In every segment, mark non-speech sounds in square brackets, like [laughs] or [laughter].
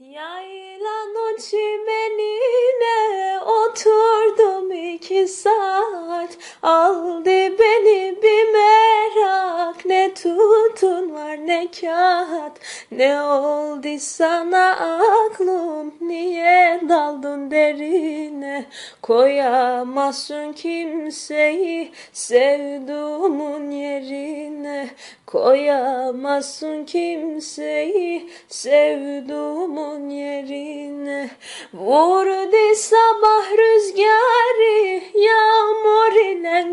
Yaylanın çimenine oturdum iki saat. Aldı beni bir tutun var ne kağıt Ne oldu sana aklım? Niye daldın derine? Koyamazsın kimseyi Sevduğumun yerine. Koyamazsın kimseyi sevduğumun yerine. Vurdu sabah yağmur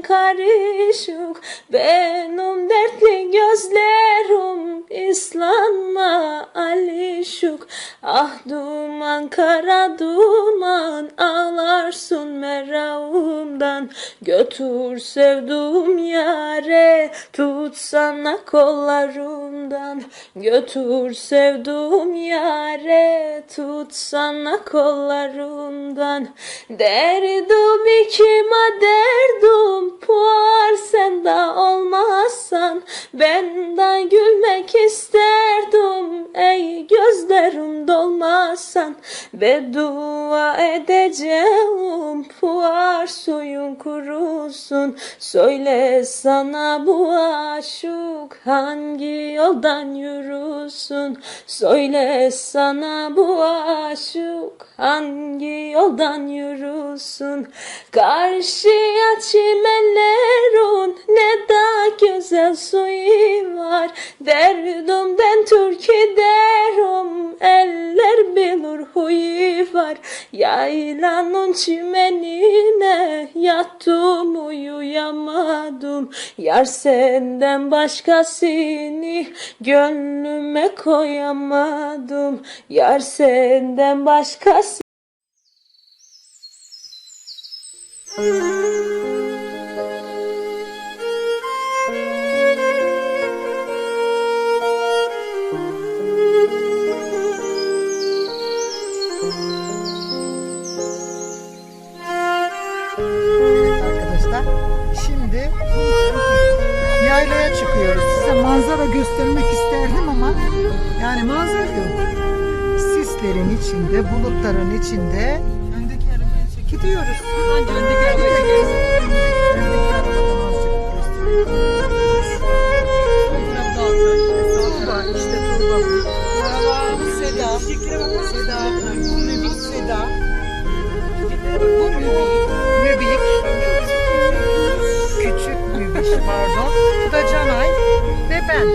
karışık Benim dertli gözlerim. Islanma alışık. Ah duman kara duman ağlarsın meravımdan Götür sevduğum yare tutsana kollarımdan. Götür sevduğum yare tutsana kollarımdan. Derdim ikime derdim puar de olmazsan Ben de gülmek isterdim ey gözlerim dolmazsan Beddua edeceğim. Puar suyun kurusun. Söyle sana bu aşık hangi yoldan yürüsün? Söyle sana bu aşık hangi yoldan yürüsün? Karşıya çimenlerin ne da güzel suyu var. Derdimden türkü derim eller bilir huyu var Yaylanın çimenine yattım uyuyamadım Yar senden başkasını gönlüme koyamadım Yar senden başkası arkadaşlar. İçinde, bulutların içinde gidiyoruz. Öndeki arabadan azıcık göstereyim. Tuğba, işte Tuğba. Seda. Seda. Mübik Seda. Bu Mübik. Mübik. Küçük Mübik pardon. Bu da Canay ve ben.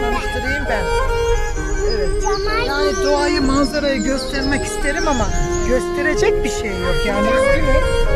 Tanıştırayım ben. Yani doğayı, manzarayı göstermek isterim ama gösterecek bir şey yok. Yani üzgünüm.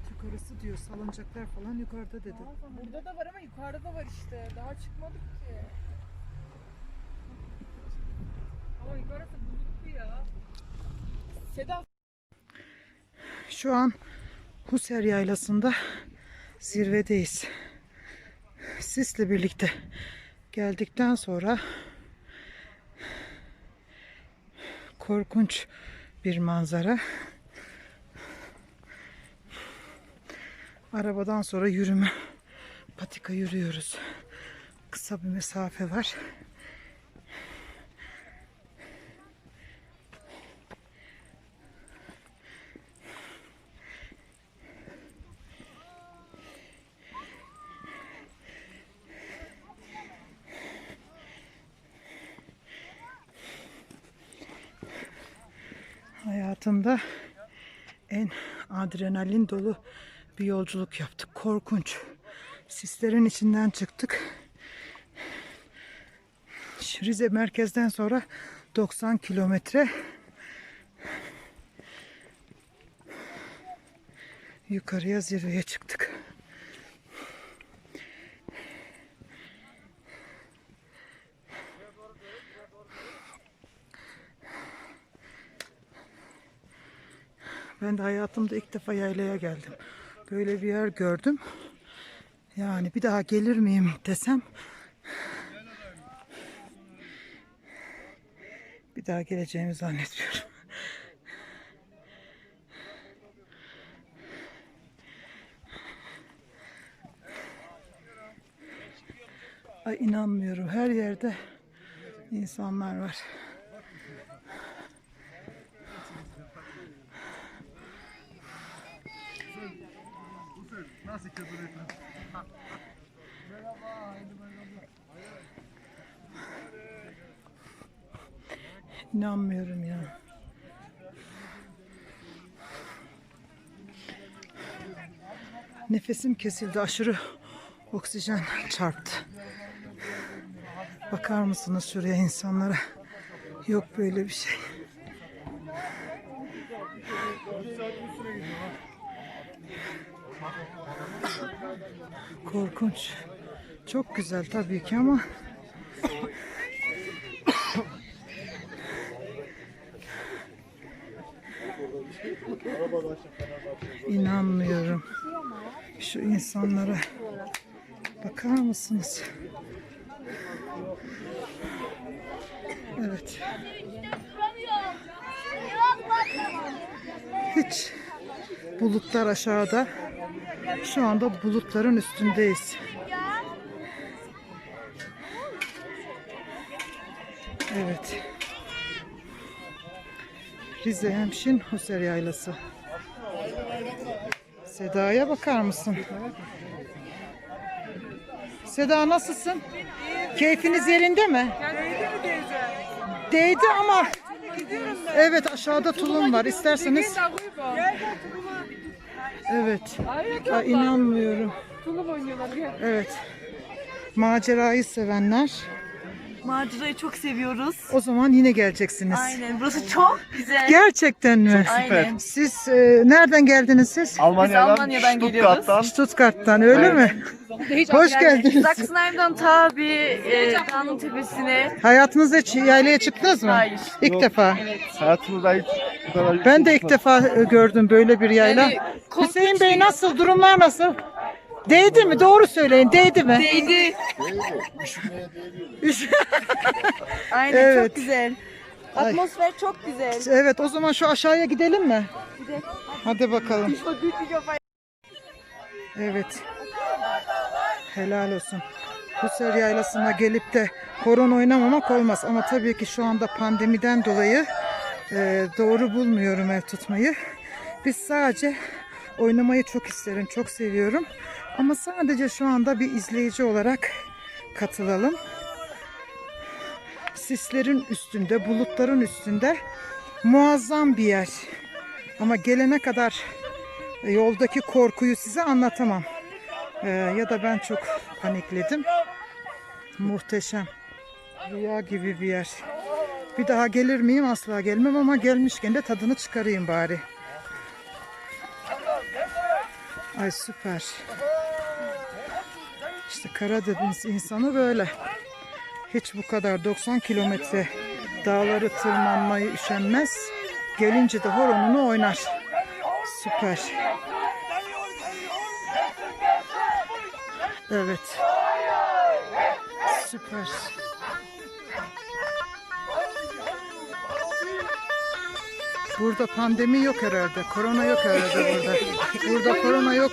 Evet yukarısı diyor. Salıncaklar falan yukarıda dedi. Burada da var ama yukarıda da var işte. Daha çıkmadık ki. Ama yukarısı bulutlu ya. Seda Şu an Huser Yaylası'nda zirvedeyiz. Sisle birlikte geldikten sonra korkunç bir manzara. Arabadan sonra yürüme, patika yürüyoruz. Kısa bir mesafe var. Hayatımda en adrenalin dolu bir yolculuk yaptık. Korkunç. Sislerin içinden çıktık. Rize merkezden sonra 90 kilometre yukarıya zirveye çıktık. Ben de hayatımda ilk defa yaylaya geldim. Böyle bir yer gördüm. Yani bir daha gelir miyim desem bir daha geleceğimi zannetmiyorum. Ay inanmıyorum. Her yerde insanlar var. İnanmıyorum ya. Nefesim kesildi. Aşırı oksijen çarptı. Bakar mısınız şuraya insanlara? Yok böyle bir şey. Korkunç. Çok güzel tabii ki ama İnanmıyorum. Şu insanlara bakar mısınız? Evet. Hiç bulutlar aşağıda. Şu anda bulutların üstündeyiz. Evet. Rize Hemşin Huser Yaylası. Seda'ya bakar mısın? Seda nasılsın? Keyfiniz yerinde mi? Değdi ama Evet aşağıda tulum var. İsterseniz Evet. Ay, inanmıyorum. tulum oynuyorlar. Gel. Evet. Macerayı sevenler Macerayı çok seviyoruz. o zaman yine geleceksiniz. Aynen. Burası çok güzel. Gerçekten mi? Aynen. Siz e, nereden geldiniz siz? Almanya'dan, Almanya'dan Stuttgart'tan Stuttgart'tan öyle mi? Hoş geldiniz. Sachsenheim'dan ta bir e, dağın tepesine. Hayatınızda hiç yaylaya çıktınız mı? Hayır. İlk Yok. defa. hayatımda hiç bu kadar Ben de ilk defa e, gördüm böyle bir yayla. Yani korkunç Hüseyin Bey nasıl? Durumlar nasıl? Değdi mi? Doğru söyleyin. Değdi mi? Değdi. Üş- [laughs] Aynen Evet. çok güzel. Ay. Atmosfer çok güzel. evet o zaman şu aşağıya gidelim mi? Hadi bakalım. Evet. Helal olsun. Husser Yaylası'na gelip de horon oynamamak olmaz. Ama tabii ki şu anda pandemiden dolayı e, doğru bulmuyorum ev tutmayı. Biz sadece oynamayı çok isterim, çok seviyorum. Ama sadece şu anda bir izleyici olarak katılalım. Sislerin üstünde, bulutların üstünde muazzam bir yer. Ama gelene kadar e, yoldaki korkuyu size anlatamam. Ee, ya da ben çok panikledim. Muhteşem. Rüya gibi bir yer. Bir daha gelir miyim? Asla gelmem ama gelmişken de tadını çıkarayım bari. Ay süper. İşte Karadeniz insanı böyle. Hiç bu kadar 90 kilometre dağları tırmanmayı üşenmez. Gelince de horonunu oynar. Süper. Evet. Süper. Burada pandemi yok herhalde. Korona yok herhalde burada. Burada korona yok.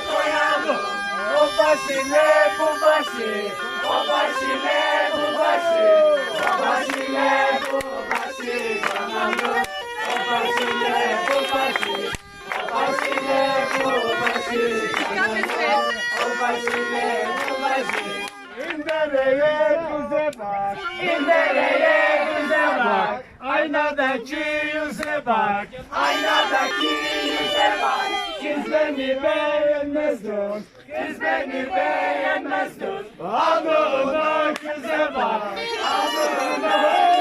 O baş ile bu başı, o baş ile bu başı O baş ile bu başı koyalım O baş ile bu başı, o baş ile bu başı O baş ile bu başı İndereye güze bak, indereye güze bak. Aynadaki yüze bak, aynadaki yüze bak. Kız beni beğenmez dur, kız beni beğenmez dur. Adına kıza bak, adına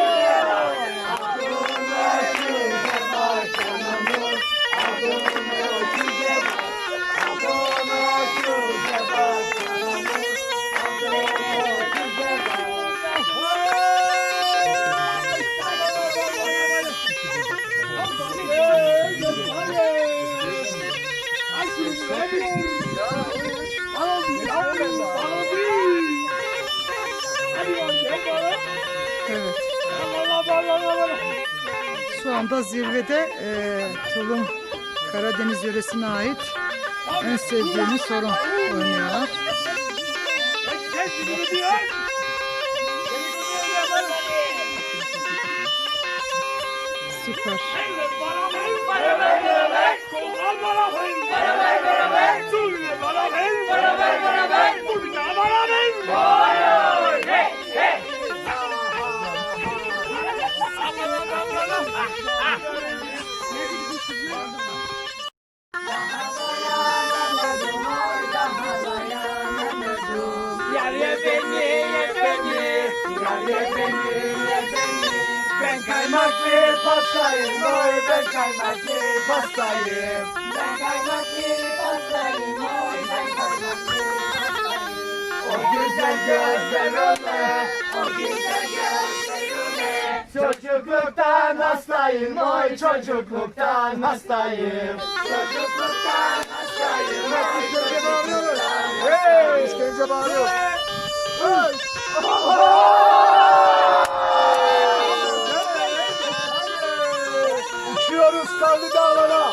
Şu anda zirvede e, Tulum Karadeniz yöresine ait en sevdiğimiz sorun oynuyorlar. Süper. Yar ben kaymaklı pastayım. Ben kaymaklı pastayım, oy ben kaymaklı pastayım. O güzel gözlerine, o güzel gözlerine. Çocukluktan hastayım, oy çocukluktan hastayım. Çocukluktan hastayım, oy çocukluktan hastayım. İşkence bağırıyor. Uçuyoruz kaldı dağlara.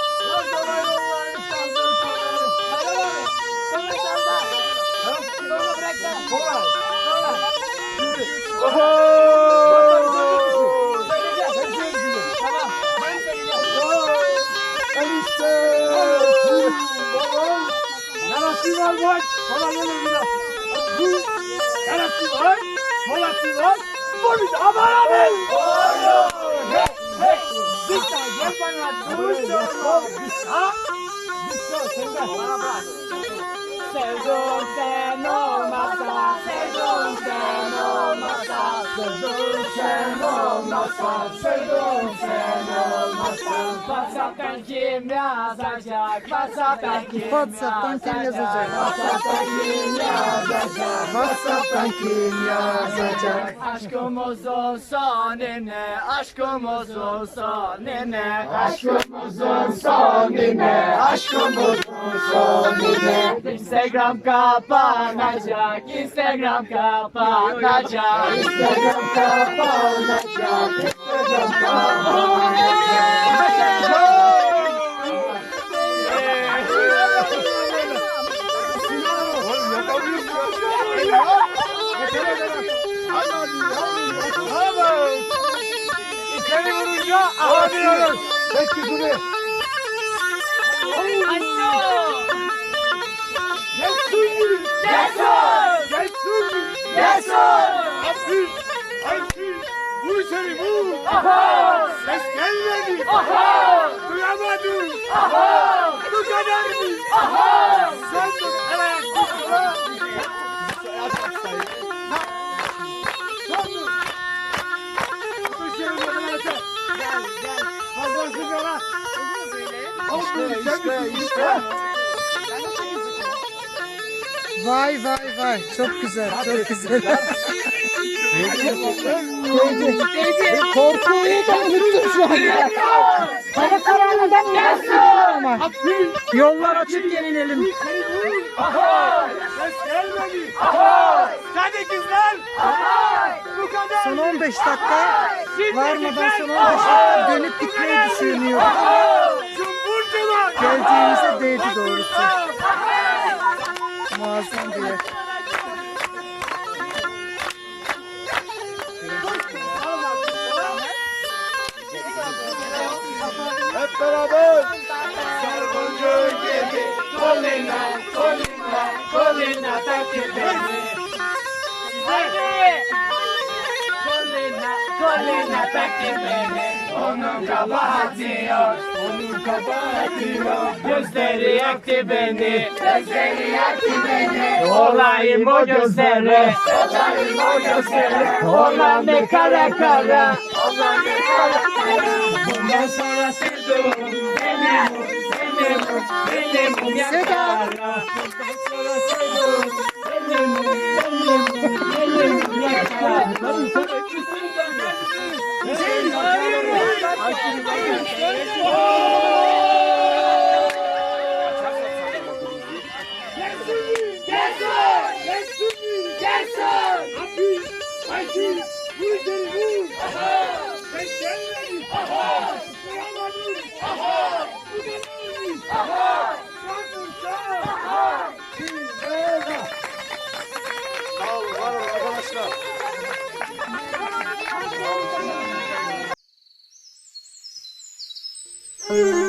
Enişte. Yarası var bak. Bana gelir bir daha. Yarası var. Molası var. Vur bir de aman aman. Hey daha gel bana. Bir sağ. Sen de sen olmasa, sevdum sen olmasa, sevdum sen olmasa, sevdum sen olmasa. WhatsApp'tan kim yazacak? WhatsApp'tan kim WhatsApp'tan kim yazacak? WhatsApp'tan kim yazacak? WhatsApp'tan kim yazacak? Aşkımızın sonine, aşkımızın sonine, aşkımızın sonine, aşkımızın sonine. Instagram kapanacak, Instagram kapanacak, Instagram kapanacak, Instagram kapanacak. Oğlum yapamıyorsun ya. Hadi hadi hadi. Hadi. İçeri vurunca Alamıyoruz. Peki dur. Gelsin! Abi! Ayşe! Vur seni vur! Aha! Ses gelmedi! Aha! Duyamadım! Aha! Bu kadar mı? Aha! Sen de evet! Aha! Bu. Gel gel. Fazla sigara. İşte işte işte. Vay vay vay. Çok güzel. Çok güzel. Değdi. Korkuyu da unuttum şu anda. Hava kararmadan gelsin. Ama yollar açık gelinelim. Aha! Ses gelmedi. Aha! Hadi kızlar. Aha! Bu kadar. Son 15 dakika varmadan son 15 dakika dönüp gitmeyi düşünüyor. Cumhurcular. Geldiğimize değdi doğrusu. Bir yer. Hep beraber. Sargoncu gibi kolina, kolina, kolina takip beni. Kolina, kolina takip beni. Onun kabahati yok. Onun kabahati yok. Gözleri yaktı beni. Gözleri yaktı beni. Olayım o gözleri. Olayım o gözleri. Olan ne kara kara. Olan ne kara kara. Bundan sonra sevduğum benim. Benim. Benim. Seda. yakara. Bundan sonra sevduğum benim. Benim. Benim. yakara. Sağ olun, var olun arkadaşlar. Müzik [laughs]